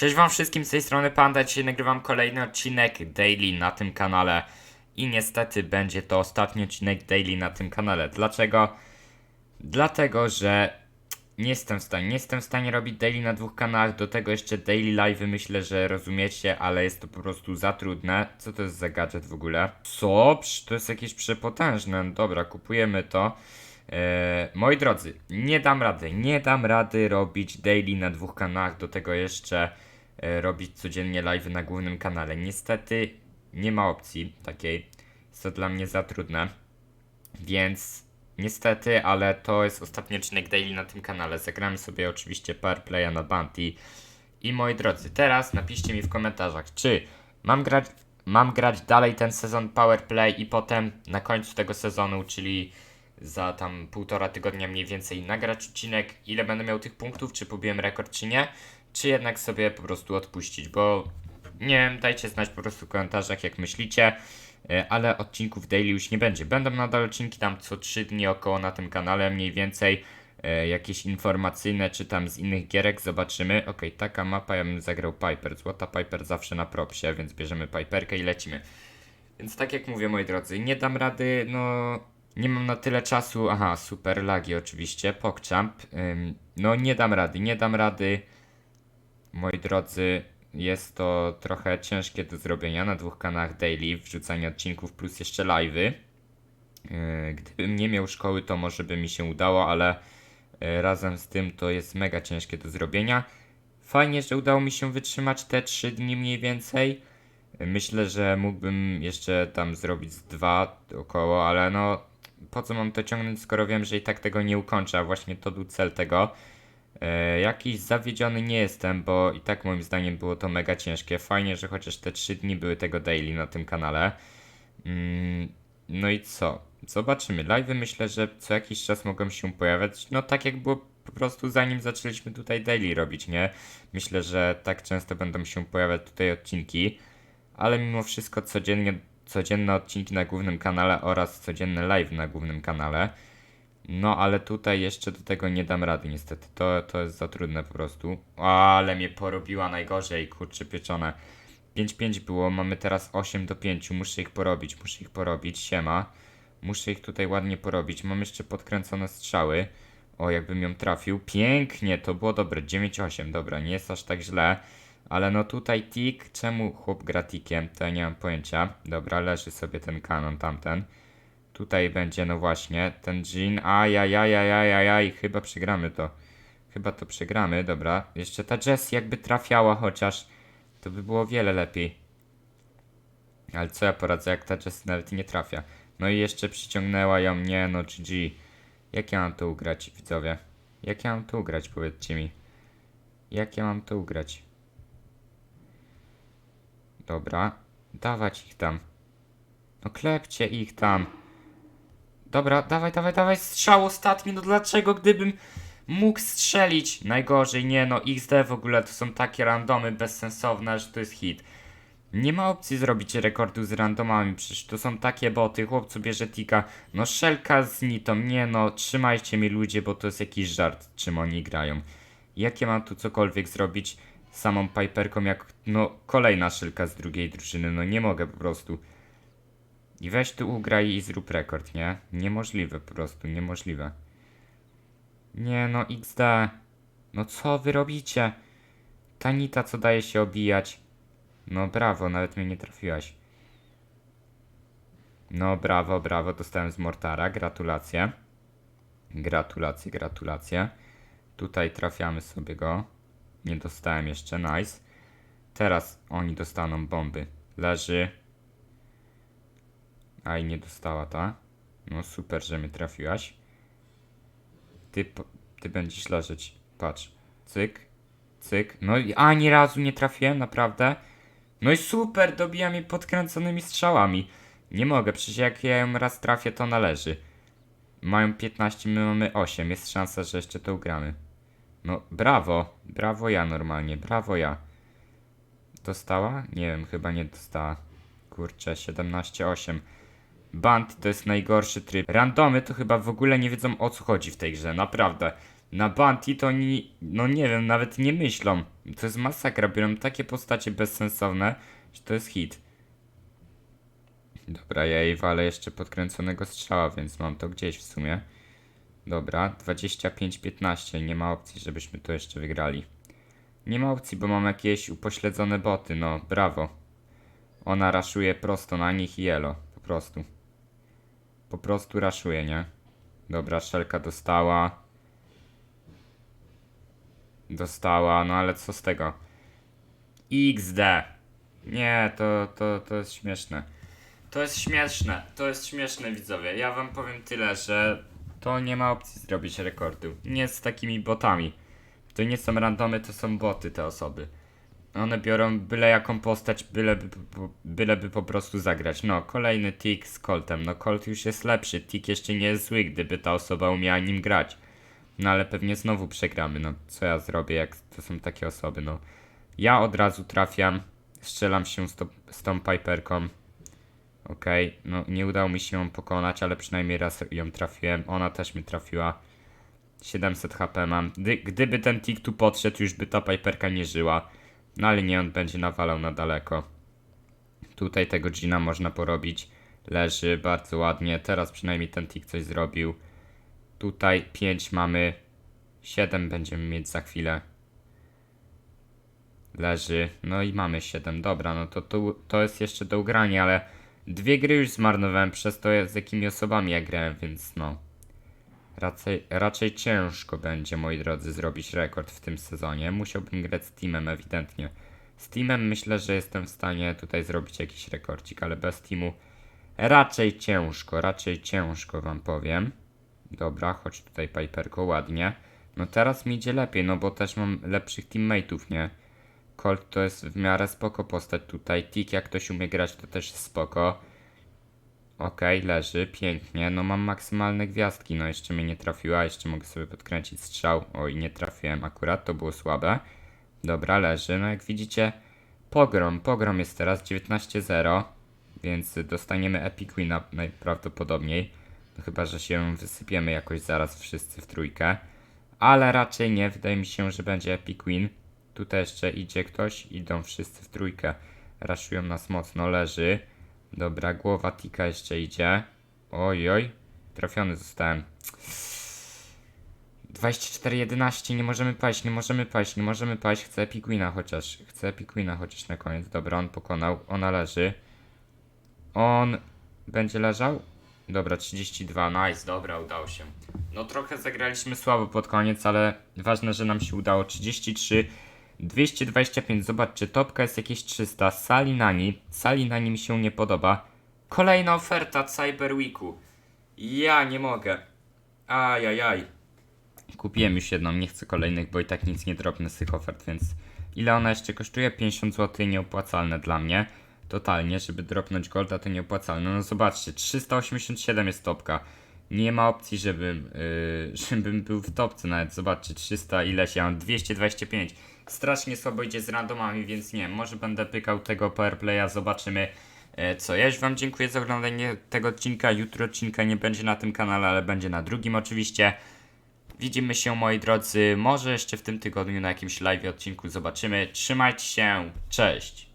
Cześć wam wszystkim, z tej strony Panda, dzisiaj nagrywam kolejny odcinek Daily na tym kanale i niestety będzie to ostatni odcinek Daily na tym kanale. Dlaczego? Dlatego, że nie jestem w stanie, nie jestem w stanie robić Daily na dwóch kanałach, do tego jeszcze Daily Live myślę, że rozumiecie, ale jest to po prostu za trudne. Co to jest za gadżet w ogóle? Co? To jest jakieś przepotężne, dobra, kupujemy to. Eee, moi drodzy, nie dam rady, nie dam rady robić daily na dwóch kanałach, do tego jeszcze robić codziennie live na głównym kanale. Niestety nie ma opcji takiej, jest to dla mnie za trudne, więc niestety, ale to jest ostatni odcinek daily na tym kanale. Zagramy sobie oczywiście Power Playa na Bounty. I moi drodzy, teraz napiszcie mi w komentarzach, czy mam grać, mam grać dalej ten sezon Power Play i potem na końcu tego sezonu, czyli za tam półtora tygodnia mniej więcej nagrać odcinek, ile będę miał tych punktów, czy pobiłem rekord, czy nie, czy jednak sobie po prostu odpuścić, bo nie wiem, dajcie znać po prostu w komentarzach, jak myślicie, e, ale odcinków daily już nie będzie. Będą nadal odcinki tam co 3 dni około na tym kanale, mniej więcej e, jakieś informacyjne, czy tam z innych gierek, zobaczymy. Okej, taka mapa, ja bym zagrał Piper, złota Piper zawsze na propsie, więc bierzemy Piperkę i lecimy. Więc tak jak mówię, moi drodzy, nie dam rady, no nie mam na tyle czasu. Aha, super lagi oczywiście, PogChamp. No nie dam rady, nie dam rady. Moi drodzy, jest to trochę ciężkie do zrobienia na dwóch kanałach daily, wrzucanie odcinków plus jeszcze live'y. Yy, Gdybym nie miał szkoły, to może by mi się udało, ale yy, razem z tym to jest mega ciężkie do zrobienia. Fajnie, że udało mi się wytrzymać te 3 dni mniej więcej. Myślę, że mógłbym jeszcze tam zrobić z dwa około, ale no po co mam to ciągnąć, skoro wiem, że i tak tego nie ukończę, a właśnie to był cel tego. E, jakiś zawiedziony nie jestem, bo i tak moim zdaniem było to mega ciężkie. Fajnie, że chociaż te 3 dni były tego daily na tym kanale. Mm, no i co? Zobaczymy. Live'y myślę, że co jakiś czas mogą się pojawiać. No tak jak było po prostu zanim zaczęliśmy tutaj daily robić, nie? Myślę, że tak często będą się pojawiać tutaj odcinki. Ale mimo wszystko codziennie, codzienne odcinki na głównym kanale oraz codzienne live na głównym kanale. No ale tutaj jeszcze do tego nie dam rady niestety. To, to jest za trudne po prostu. Ale mnie porobiła najgorzej, kurczę pieczone. 5-5 było, mamy teraz 8 do 5. Muszę ich porobić, muszę ich porobić. Siema. Muszę ich tutaj ładnie porobić. Mam jeszcze podkręcone strzały. O, jakbym ją trafił. Pięknie, to było dobre. 9-8, dobra, nie jest aż tak źle. Ale no tutaj tik, czemu chłop gra tikiem? To ja nie mam pojęcia. Dobra, leży sobie ten kanon tamten. Tutaj będzie, no właśnie, ten Jin. Ajajajajajajaj, chyba przegramy to. Chyba to przegramy, dobra. Jeszcze ta Jessie jakby trafiała chociaż, to by było wiele lepiej. Ale co ja poradzę, jak ta Jessie nawet nie trafia. No i jeszcze przyciągnęła ją, nie no, GG. Jak ja mam to ugrać, widzowie? Jak ja mam to ugrać, powiedzcie mi. Jak ja mam to ugrać? Dobra, dawać ich tam. No klepcie ich tam. Dobra, dawaj, dawaj, dawaj, strzał ostatni, no dlaczego gdybym mógł strzelić? Najgorzej, nie no, XD w ogóle to są takie randomy bezsensowne, że to jest hit. Nie ma opcji zrobić rekordu z randomami, przecież to są takie boty, chłopcu bierze tika, no szelka z nitą, nie no, trzymajcie mnie ludzie, bo to jest jakiś żart, czym oni grają. Jak ja mam tu cokolwiek zrobić samą Piperką, jak no kolejna szelka z drugiej drużyny, no nie mogę po prostu. I weź tu ugraj i zrób rekord, nie? Niemożliwe po prostu, niemożliwe. Nie no, XD. No co wy robicie? Tanita, co daje się obijać. No brawo, nawet mnie nie trafiłaś. No brawo, brawo, dostałem z Mortara, gratulacje. Gratulacje, gratulacje. Tutaj trafiamy sobie go. Nie dostałem jeszcze, nice. Teraz oni dostaną bomby. Leży. A i nie dostała ta. No super, że mnie trafiłaś. Ty, ty będziesz leżeć. Patrz. Cyk. Cyk. No i ani razu nie trafiłem, naprawdę. No i super, dobija mnie podkręconymi strzałami. Nie mogę, przecież jak ja ją raz trafię, to należy. Mają 15, my mamy 8. Jest szansa, że jeszcze to ugramy. No, brawo. Brawo ja normalnie, brawo ja. Dostała? Nie wiem, chyba nie dostała. Kurczę, 17-8. Band to jest najgorszy tryb. Randomy to chyba w ogóle nie wiedzą o co chodzi w tej grze, naprawdę. Na Bounty to oni, no nie wiem, nawet nie myślą. To jest masakra, biorą takie postacie bezsensowne, że to jest hit. Dobra, ja jej walę jeszcze podkręconego strzała, więc mam to gdzieś w sumie. Dobra, 25-15, nie ma opcji, żebyśmy to jeszcze wygrali. Nie ma opcji, bo mam jakieś upośledzone boty, no brawo. Ona raszuje prosto na nich i elo, po prostu. Po prostu raszuje, nie? Dobra, szelka dostała. Dostała, no ale co z tego? XD. Nie, to, to, to jest śmieszne. To jest śmieszne, to jest śmieszne widzowie. Ja wam powiem tyle, że to nie ma opcji zrobić rekordu. Nie z takimi botami. To nie są randomy, to są boty te osoby. One biorą byle jaką postać, byleby, byleby po prostu zagrać. No, kolejny tick z Coltem. No, Colt już jest lepszy. Tick jeszcze nie jest zły, gdyby ta osoba umiała nim grać. No, ale pewnie znowu przegramy. No, co ja zrobię, jak to są takie osoby? No, ja od razu trafiam. Strzelam się z, to, z tą Piperką. Okej, no nie udało mi się ją pokonać, ale przynajmniej raz ją trafiłem. Ona też mi trafiła. 700 HP mam. Gdy, gdyby ten tick tu podszedł, już by ta Piperka nie żyła. No ale nie, on będzie nawalał na daleko. Tutaj tego Gina można porobić. Leży bardzo ładnie. Teraz przynajmniej ten tick coś zrobił. Tutaj 5 mamy. 7 będziemy mieć za chwilę. Leży. No i mamy 7. Dobra, no to, to, to jest jeszcze do ugrania, ale dwie gry już zmarnowałem przez to, z jakimi osobami ja grałem, więc no. Raczej, raczej ciężko będzie, moi drodzy, zrobić rekord w tym sezonie. Musiałbym grać z teamem ewidentnie. Z teamem myślę, że jestem w stanie tutaj zrobić jakiś rekordzik, ale bez teamu raczej ciężko, raczej ciężko wam powiem. Dobra, chodź tutaj Piperko, ładnie. No teraz mi idzie lepiej, no bo też mam lepszych teammateów, nie? Colt to jest w miarę spoko postać tutaj. Tick jak ktoś umie grać to też spoko. Okej, leży, pięknie. No mam maksymalne gwiazdki, no jeszcze mnie nie trafiła, jeszcze mogę sobie podkręcić strzał. Oj, nie trafiłem akurat, to było słabe. Dobra, leży. No jak widzicie, pogrom, pogrom jest teraz 19-0, więc dostaniemy Epic Wina najprawdopodobniej. No chyba, że się wysypiemy jakoś zaraz wszyscy w trójkę. Ale raczej nie, wydaje mi się, że będzie Epic Win. Tutaj jeszcze idzie ktoś, idą wszyscy w trójkę. Raszują nas mocno, leży. Dobra, głowa Tika jeszcze idzie. Oj, oj. Trafiony zostałem. 24-11, nie możemy paść, nie możemy paść, nie możemy paść. Chcę Piguina chociaż. Chcę Piguina chociaż na koniec. Dobra, on pokonał. Ona leży. On będzie leżał? Dobra, 32, nice, dobra, udało się. No trochę zagraliśmy słabo pod koniec, ale ważne, że nam się udało. 33, 225, zobaczcie, topka jest jakieś 300. Salinani, Salinani mi się nie podoba. Kolejna oferta Cyber Weeku. Ja nie mogę. Ajajaj. Kupiłem już jedną, nie chcę kolejnych, bo i tak nic nie drobne z tych ofert, więc ile ona jeszcze kosztuje? 50 zł, nieopłacalne dla mnie. Totalnie, żeby dropnąć golda to nieopłacalne. No zobaczcie, 387 jest topka. Nie ma opcji, żebym, yy, żebym był w topce nawet. Zobaczcie, 300 ileś, ja mam 225. Strasznie słabo idzie z randomami, więc nie, może będę pykał tego powerplaya, zobaczymy e, co. Ja już wam dziękuję za oglądanie tego odcinka. Jutro odcinka nie będzie na tym kanale, ale będzie na drugim oczywiście. Widzimy się moi drodzy, może jeszcze w tym tygodniu na jakimś live odcinku zobaczymy. Trzymajcie się, cześć!